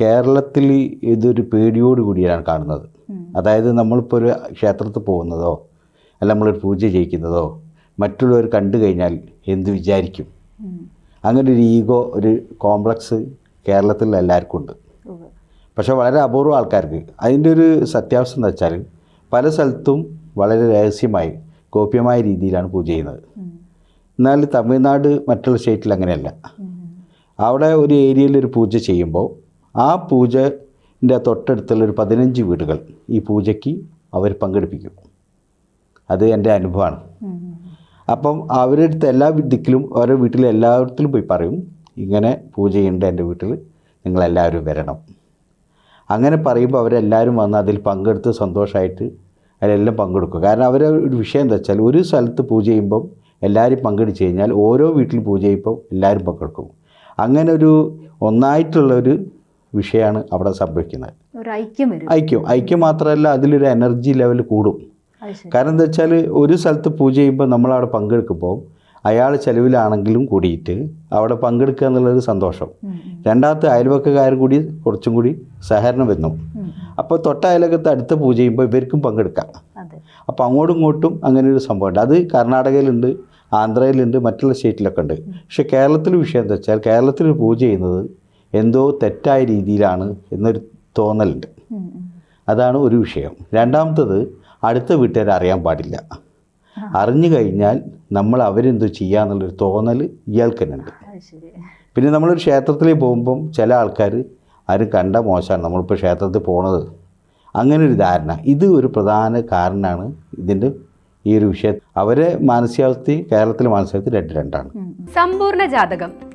കേരളത്തിൽ ഇതൊരു പേടിയോട് കൂടിയാണ് കാണുന്നത്. അതായത് നമ്മളിപ്പോൾ ഒരു ക്ഷേത്രത്തിൽ പോകുന്നതോ അല്ല നമ്മളൊരു പൂജ ചെയ്യിക്കുന്നതോ മറ്റുള്ളവർ കണ്ടു കഴിഞ്ഞാൽ എന്ത് വിചാരിക്കും? അങ്ങനെ ഒരു ഈഗോ ഒരു കോംപ്ലക്സ് കേരളത്തിൽ എല്ലാവർക്കും ഉണ്ട്. പക്ഷേ വളരെ അപൂർവ ആൾക്കാർക്ക്. അതിന്റെ ഒരു സത്യാവസ്ഥ എന്ന് വെച്ചാൽ പല സ്ഥലത്തും വളരെ രഹസ്യമായി ഗോപ്യമായ രീതിയിലാണ് പൂജ ചെയ്യുന്നത്. എന്നാൽ തമിഴ്നാട് മറ്റുള്ള സ്റ്റേറ്റിൽ അങ്ങനെയല്ല. അവിടെ ഒരു ഏരിയയിൽ ഒരു പൂജ ചെയ്യുമ്പോൾ ആ പൂജന്റെ തൊട്ടടുത്തുള്ള ഒരു പതിനഞ്ച് വീടുകൾ ഈ പൂജയ്ക്ക് അവർ പങ്കെടുപ്പിക്കും. അത് എന്റെ അനുഭവമാണ്. അപ്പം അവരുടെ അടുത്ത് എല്ലാ ദിക്കിലും ഓരോ വീട്ടിലും എല്ലായിടത്തിലും പോയി പറയും ഇങ്ങനെ പൂജയുണ്ട് എന്റെ വീട്ടിൽ നിങ്ങളെല്ലാവരും വരണം. അങ്ങനെ പറയുമ്പോൾ അവരെല്ലാവരും വന്ന് അതിൽ പങ്കെടുത്ത് സന്തോഷമായിട്ട് അതിലെല്ലാം പങ്കെടുക്കും. കാരണം അവർ ഒരു വിഷയം എന്താ വെച്ചാൽ ഒരു സ്ഥലത്ത് പൂജ ചെയ്യുമ്പം എല്ലാവരും പങ്കെടുത്ത് കഴിഞ്ഞാൽ ഓരോ വീട്ടിൽ പൂജ ചെയ്യുമ്പോൾ എല്ലാവരും പങ്കെടുക്കും. അങ്ങനെ ഒരു ഒന്നായിട്ടുള്ള ഒരു വിഷയമാണ് അവിടെ സംഭവിക്കുന്നത്. ഐക്യം ഐക്യം. ഐക്യം മാത്രമല്ല അതിലൊരു എനർജി ലെവൽ കൂടും. കാരണം എന്താ വെച്ചാൽ ഒരു സ്ഥലത്ത് പൂജ ചെയ്യുമ്പോൾ നമ്മളവിടെ പങ്കെടുക്കുമ്പോൾ അയാൾ ചെലവിലാണെങ്കിലും കൂടിയിട്ട് അവിടെ പങ്കെടുക്കുക എന്നുള്ളൊരു സന്തോഷം. രണ്ടാമത്തെ അയൽവക്കക്കാർ കൂടി കുറച്ചും കൂടി സഹകരണം വരുന്നു അപ്പോൾ തൊട്ട അയലകത്ത് അടുത്ത പൂജ ചെയ്യുമ്പോൾ ഇവർക്കും പങ്കെടുക്കാം. അപ്പോൾ അങ്ങോട്ടും ഇങ്ങോട്ടും അങ്ങനെ ഒരു സംഭവമുണ്ട്. അത് കർണാടകയിലുണ്ട് ആന്ധ്രയിലുണ്ട് മറ്റുള്ള സ്റ്റേറ്റിലൊക്കെ ഉണ്ട്. പക്ഷേ കേരളത്തിൽ വിഷയം എന്താ വെച്ചാൽ കേരളത്തിൽ പൂജ ചെയ്യുന്നത് എന്തോ തെറ്റായ രീതിയിലാണ് എന്നൊരു തോന്നലുണ്ട്. അതാണ് ഒരു വിഷയം. രണ്ടാമത്തത് അടുത്ത വീട്ടുകാർ അറിയാൻ പാടില്ല. അറിഞ്ഞു കഴിഞ്ഞാൽ നമ്മൾ അവരെന്തോ ചെയ്യാന്നുള്ളൊരു തോന്നൽ ഇയാൾക്ക് തന്നെ ഉണ്ട് പിന്നെ നമ്മളൊരു ക്ഷേത്രത്തിലേക്ക് പോകുമ്പം ചില ആൾക്കാർ ആരും കണ്ട മോശമാണ് നമ്മളിപ്പോൾ ക്ഷേത്രത്തിൽ പോണത്. അങ്ങനെ ഒരു ധാരണ. ഇത് ഒരു പ്രധാന കാരണമാണ് ഇതിന്റെ ഈ ഒരു വിഷയം അവരെ മാനസികാവസ്ഥയും കേരളത്തിലെ മാനസികാവസ്ഥ രണ്ട് രണ്ടാണ്. സമ്പൂർണ ജാതകം.